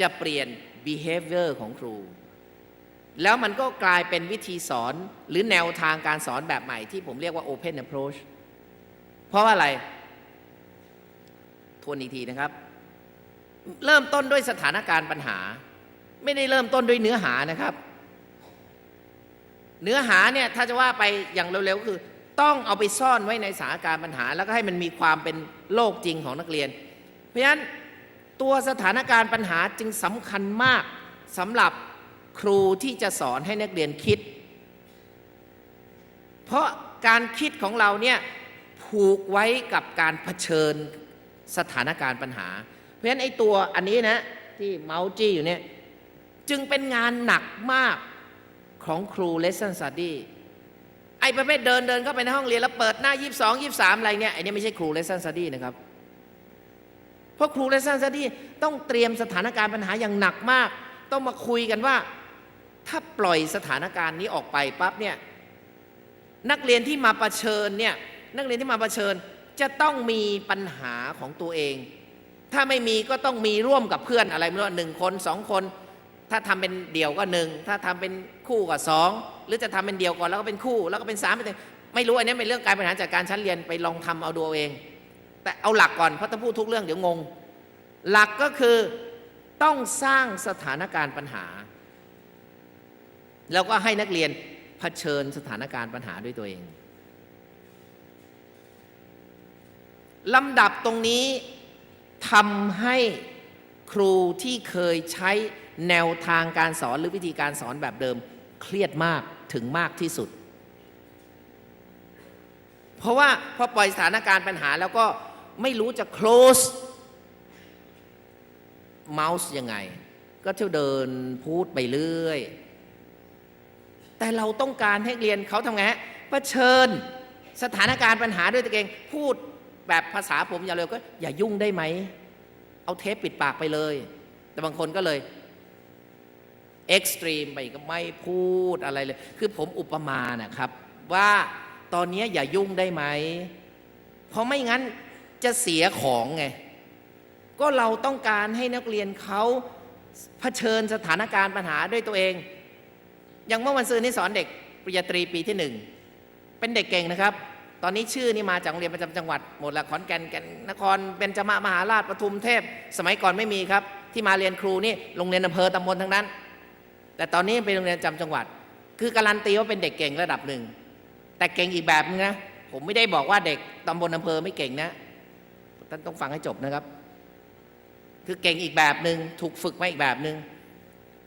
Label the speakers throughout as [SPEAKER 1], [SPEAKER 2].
[SPEAKER 1] จะเปลี่ยน behavior ของครู แล้วมันก็กลายเป็นวิธีสอนหรือแนวทางการสอนแบบใหม่ที่ผมเรียกว่า open approach เพราะว่าอะไร ทวนอีกทีนะครับ เริ่มต้นด้วยสถานการณ์ปัญหา ไม่ได้เริ่มต้นด้วยเนื้อหานะครับ เนื้อหาเนี่ยถ้าจะว่าไปอย่างเร็วๆก็คือ ต้องเอาไปซ่อนไว้ในสถานการณ์ปัญหา แล้วก็ให้มันมีความเป็นโลกจริงของนักเรียน เพราะฉะนั้น ตัวสถานการณ์ปัญหาจึงสำคัญมากสำหรับครูที่จะสอนให้นักเรียนคิด เพราะการคิดของเราเนี่ยผูกไว้กับการเผชิญสถานการณ์ปัญหา เพราะฉะนั้นไอ้ตัวอันนี้นะที่เมาส์จี้อยู่เนี่ยจึงเป็นงานหนักมากของครู lesson study ไอ้ประเภทเดินเดินเข้าไปในห้องเรียนแล้วเปิดหน้า 22 23 อะไรเนี่ยไอ้นี่ไม่ใช่ครู lesson study นะครับ ราะครู lesson study ต้องเตรียมสถานการณ์ปัญหาอย่างหนักมาก ต้องมาคุยกันว่า ถ้าปล่อยสถานการณ์นี้ออกไปปั๊บเนี่ยนักเรียนที่มาประชิญเนี่ยนักเรียนที่มาประชิญจะต้องมีปัญหาของตัวเอง ถ้าไม่มีก็ต้องมีร่วมกับเพื่อนอะไรไม่รู้หนึ่งคนสองคน ถ้าทำเป็นเดี่ยวก็หนึ่งถ้าทำเป็นคู่ก็สองหรือจะทำเป็นเดี่ยวก่อนแล้วก็เป็นคู่ แล้วก็เป็นสามเป็นไม่รู้อันนี้เป็นเรื่องการบริหารจัดการชั้นเรียนไปลองทำเอาดูเอาเอง แต่เอาหลักก่อนเพราะถ้าพูดทุกเรื่องเดี๋ยวงง หลักก็คือต้องสร้างสถานการณ์ปัญหา แล้วก็ให้นักเรียนเผชิญสถานการณ์ปัญหาด้วยตัวเองลำดับตรงนี้ทำให้ครูที่เคยใช้แนวทางการสอนหรือวิธีการสอนแบบเดิม เครียดมากถึงมากที่สุด เพราะว่าพอปล่อยสถานการณ์ปัญหาแล้วก็ไม่รู้จะ close mouse ยังไง ก็เที่ยวเดินพูดไปเรื่อย แต่เราต้องการให้เรียนเขาทำไงฮะเผชิญสถานการณ์ปัญหาด้วยตัวเอง พูดแบบภาษาผมอย่าเร็วก็ อย่ายุ่งได้ไหม เอาเทปปิดปากไปเลย แต่บางคนก็เลยเอ็กซ์ตรีมไปก็ไม่พูดอะไรเลย คือผมอุปมานะครับ ว่าตอนนี้อย่ายุ่งได้ไหม เพราะไม่งั้นจะเสียของไง ก็เราต้องการให้นักเรียนเขาเผชิญสถานการณ์ปัญหาด้วยตัวเอง อย่างเมื่อวันซืนนี้สอนเด็กปริญญาตรีปีที่หนึ่งเป็นเด็กเก่งนะครับ ตอนนี้ชื่อนี่มาจากโรงเรียนประจำจังหวัดหมดละขอนแก่นแก่นนครเป็นจมะมหาราชปทุมเทพ สมัยก่อนไม่มีครับ ที่มาเรียนครูนี่โรงเรียนอำเภอตำบลทั้งนั้น แต่ตอนนี้เป็นโรงเรียนประจำจังหวัด คือการันตีว่าเป็นเด็กเก่งระดับหนึ่งแต่เก่งอีกแบบนึงนะผมไม่ได้บอกว่าเด็กตำบลอำเภอไม่เก่งนะท่านต้องฟังให้จบนะครับ คือเก่งอีกแบบหนึ่งถูกฝึกมาอีกแบบหนึ่ง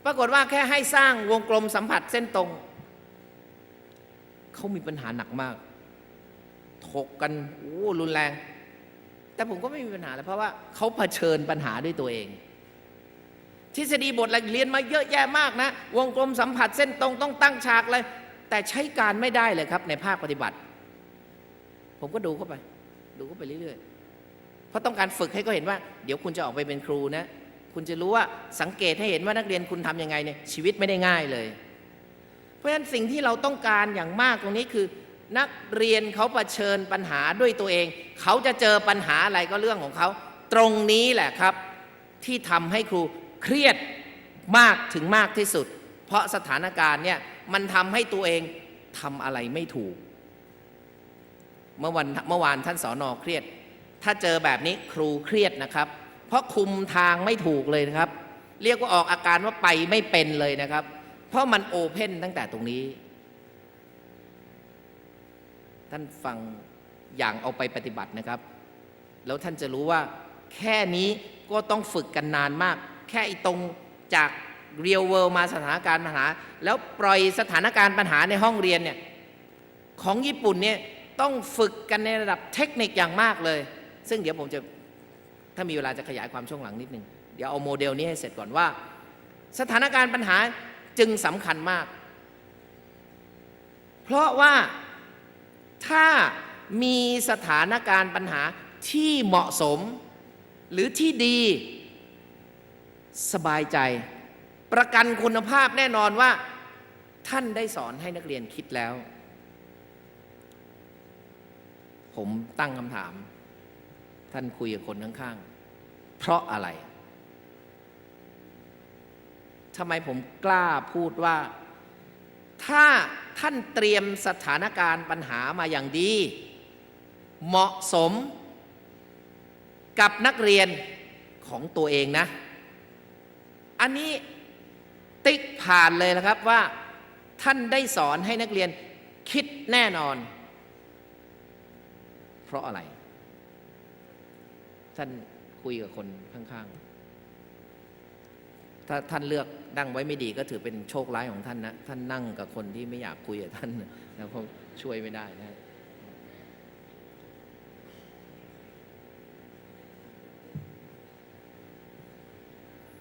[SPEAKER 1] ปรากฏว่าแค่ให้สร้างวงกลมสัมผัสเส้นตรง เขามีปัญหาหนักมากถกกันโอ้รุนแรง แต่ผมก็ไม่มีปัญหาเลยเพราะว่าเขาเผชิญปัญหาด้วยตัวเอง ทฤษฎีบทเรียนมาเยอะแยะมากนะ วงกลมสัมผัสเส้นตรงต้องตั้งฉากเลย แต่ใช้การไม่ได้เลยครับในภาคปฏิบัติ ผมก็ดูเข้าไป ดูเข้าไปเรื่อยๆ เพราะต้องการฝึกให้เขาเห็นว่า เดี๋ยวคุณจะออกไปเป็นครูนะ คุณจะรู้ว่าสังเกตให้เห็นว่านักเรียนคุณทำยังไงเนี่ยชีวิตไม่ได้ง่ายเลย เพราะฉะนั้นสิ่งที่เราต้องการอย่างมากตรงนี้คือ นักเรียนเขาเผชิญปัญหาด้วยตัวเอง เขาจะเจอปัญหาอะไรก็เรื่องของเขา ตรงนี้แหละครับ ที่ทำให้ครูเครียดมากถึงมากที่สุด เพราะสถานการณ์เนี่ยมันทำให้ตัวเองทำอะไรไม่ถูก เมื่อวันเมื่อวานท่านสอนอเครียด ถ้าเจอแบบนี้ครูเครียดนะครับ เพราะคุมทางไม่ถูกเลยนะครับ เรียกว่าออกอาการว่าไปไม่เป็นเลยนะครับ เพราะมันโอเพนตั้งแต่ตรงนี้ ท่านฟังอย่างเอาไปปฏิบัตินะครับ แล้วท่านจะรู้ว่า แค่นี้ก็ต้องฝึกกันนานมาก แค่อีตรงจากเรียลเวิลมาสถานการณ์ปัญหา แล้วปล่อยสถานการณ์ปัญหาในห้องเรียนเนี่ยของญี่ปุ่นเนี่ยต้องฝึกกันในระดับเทคนิคอย่างมากเลย ซึ่งเดี๋ยวผมจะถ้ามีเวลาจะขยายความช่วงหลังนิดนึง เดี๋ยวเอาโมเดลนี้ให้เสร็จก่อนว่า สถานการณ์ปัญหาจึงสำคัญมาก เพราะว่าถ้ามีสถานการณ์ปัญหาที่เหมาะสม หรือที่ดี สบายใจ ประกันคุณภาพแน่นอนว่า ท่านได้สอนให้นักเรียนคิดแล้ว ผมตั้งคำถาม ท่านคุยกับคนข้างๆ เพราะอะไรทำไมผมกล้าพูดว่า ถ้าท่านเตรียมสถานการณ์ปัญหามาอย่างดี เหมาะสมกับนักเรียนของตัวเองนะ อันนี้ติ๊กผ่านเลยนะครับว่า ท่านได้สอนให้นักเรียนคิดแน่นอน เพราะอะไร ท่านคุยกับคนข้างๆ ถ้าท่านเลือกนั่งไว้ไม่ดีก็ถือเป็นโชคร้ายของท่านนะ ท่านนั่งกับคนที่ไม่อยากคุยกับท่านนะแล้วก็ช่วยไม่ได้นะ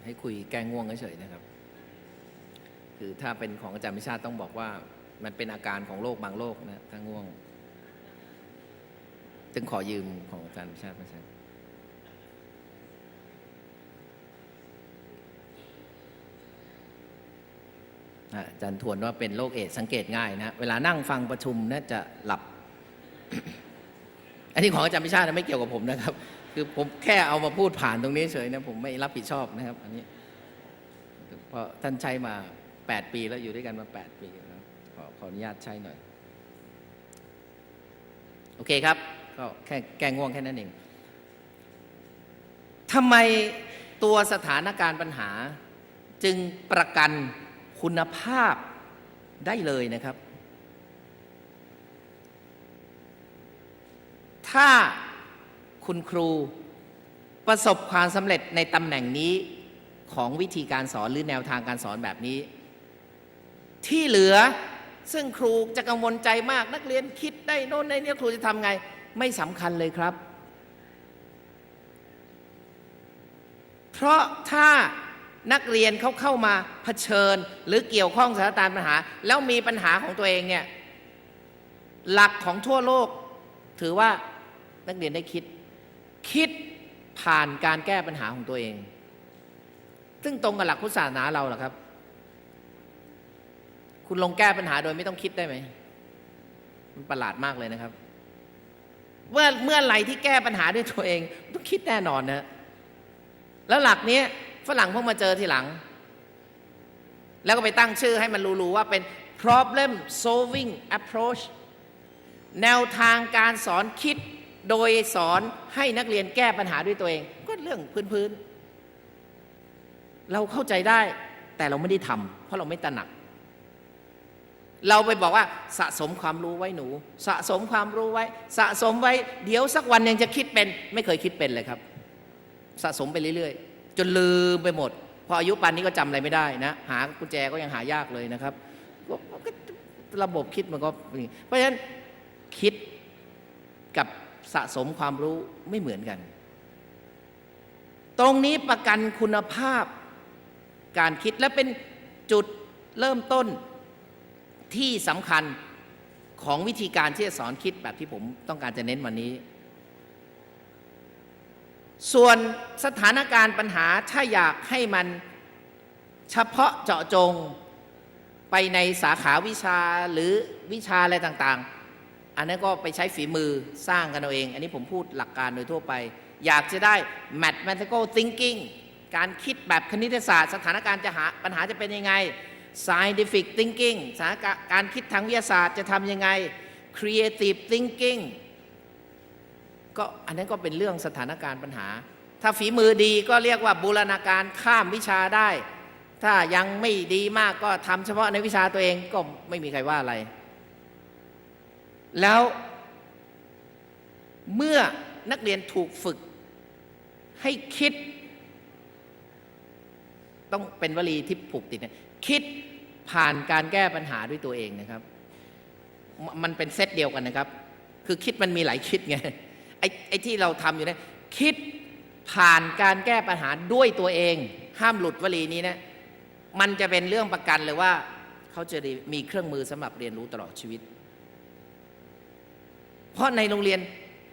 [SPEAKER 1] ให้คุยแก้ง่วงเฉยๆนะครับ คือถ้าเป็นของอาจารย์มิชาติต้องบอกว่ามันเป็นอาการของโรคบางโรคนะถ้าง่วง จึงขอยืมของอาจารย์มิชาติมาใช้ อาจารย์ทวนว่าเป็นโรคเอดส์สังเกตง่ายนะเวลานั่งฟังประชุมนะจะหลับ อันนี้ของอาจารย์มิชาตินะไม่เกี่ยวกับผมนะครับ คือผมแค่เอามาพูดผ่านตรงนี้เฉยนะผมไม่รับผิดชอบนะครับอันนี้เพราะท่านใช้มา 8 ปีแล้วอยู่ด้วยกันมา 8 ปีแล้วขอขออนุญาตใช้หน่อย โอเคครับ ก็แค่แก้ง่วงแค่นั้นเองทำไมตัวสถานการณ์ปัญหาจึงประกัน คุณภาพได้เลยนะครับ ถ้าคุณครูประสบความสำเร็จในตำแหน่งนี้ของวิธีการสอนหรือแนวทางการสอนแบบนี้ ที่เหลือซึ่งครูจะกังวลใจมากนักเรียนคิดได้โน่นได้นี่ครูจะทำไง ไม่สำคัญเลยครับ เพราะถ้า นักเรียนเขาเข้ามาเผชิญ หรือเกี่ยวข้องสถานการณ์ปัญหา แล้วมีปัญหาของตัวเองเนี่ยหลักของทั่วโลก ถือว่านักเรียนได้คิด คิดผ่านการแก้ปัญหาของตัวเอง ซึ่งตรงกับหลักพุทธศาสนาเราเหรอครับ คุณลงแก้ปัญหาโดยไม่ต้องคิดได้ไหมมันประหลาดมากเลยนะครับเมื่อเมื่อไหร่ที่แก้ปัญหาด้วยตัวเองต้องคิดแน่นอนนะแล้วหลักนี้ ฝรั่งเพิ่งมาเจอทีหลัง แล้วก็ไปตั้งชื่อให้มันรู้ๆว่าเป็น problem solving approach แนวทางการสอนคิดโดยสอนให้นักเรียนแก้ปัญหาด้วยตัวเอง ก็เรื่องพื้นๆ เราเข้าใจได้แต่เราไม่ได้ทำเพราะเราไม่ตระหนัก เราไปบอกว่าสะสมความรู้ไว้หนู สะสมความรู้ไว้ สะสมไว้ เดี๋ยวสักวันยังจะคิดเป็น ไม่เคยคิดเป็นเลยครับ สะสมไปเรื่อยๆ จนลืมไปหมด พออายุปานนี้ก็จำอะไรไม่ได้นะ หากุญแจก็ยังหายากเลยนะครับระบบคิดมันก็ เพราะฉะนั้นคิดกับสะสมความรู้ไม่เหมือนกัน ตรงนี้ประกันคุณภาพการคิดและเป็นจุดเริ่มต้นที่สำคัญของวิธีการที่จะสอนคิดแบบที่ผมต้องการจะเน้นวันนี้ ส่วนสถานการณ์ปัญหาถ้าอยากให้มันเฉพาะเจาะจงไปในสาขาวิชาหรือวิชาอะไรต่างๆ อันนั้นก็ไปใช้ฝีมือสร้างกันเอาเอง อันนี้ผมพูดหลักการโดยทั่วไป อยากจะได้ mathematical thinking การคิดแบบคณิตศาสตร์ สถานการณ์จะหาปัญหาจะเป็นยังไง scientific thinking สถานการณ์การคิดทางวิทยาศาสตร์จะทำยังไง creative thinking ก็อันนั้นก็เป็นเรื่องสถานการณ์ปัญหา ถ้าฝีมือดีก็เรียกว่าบูรณาการข้ามวิชาได้ ถ้ายังไม่ดีมากก็ทำเฉพาะในวิชาตัวเองก็ไม่มีใครว่าอะไร แล้วเมื่อนักเรียนถูกฝึกให้คิด ต้องเป็นวลีที่ผูกติดนะคิดผ่านการแก้ปัญหาด้วยตัวเองนะครับมมันเป็นเซตเดียวกันนะครับ คือคิดมันมีหลายคิดไง ไอ้ไอ้ที่เราทำอยู่เนะคิดผ่านการแก้ปัญหาด้วยตัวเอง ห้ามหลุดวลีนี้นะมันจะเป็นเรื่องประกันเลยว่า เขาจะมีเครื่องมือสำหรับเรียนรู้ตลอดชีวิต เพราะในโรงเรียน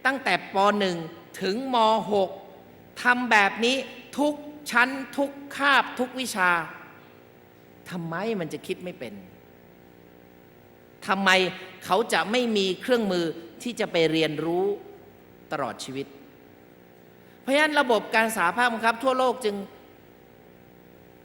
[SPEAKER 1] ตั้งแต่ป .1 ถึงม .6 ทำแบบนี้ทุกชั้นทุกคาบทุกวิชาทำไมมันจะคิดไม่เป็นทำไมเขาจะไม่มีเครื่องมือที่จะไปเรียนรู้ ตลอดชีวิต เพราะฉะนั้นระบบการสาภาพบังคับ ทั่วโลกจึง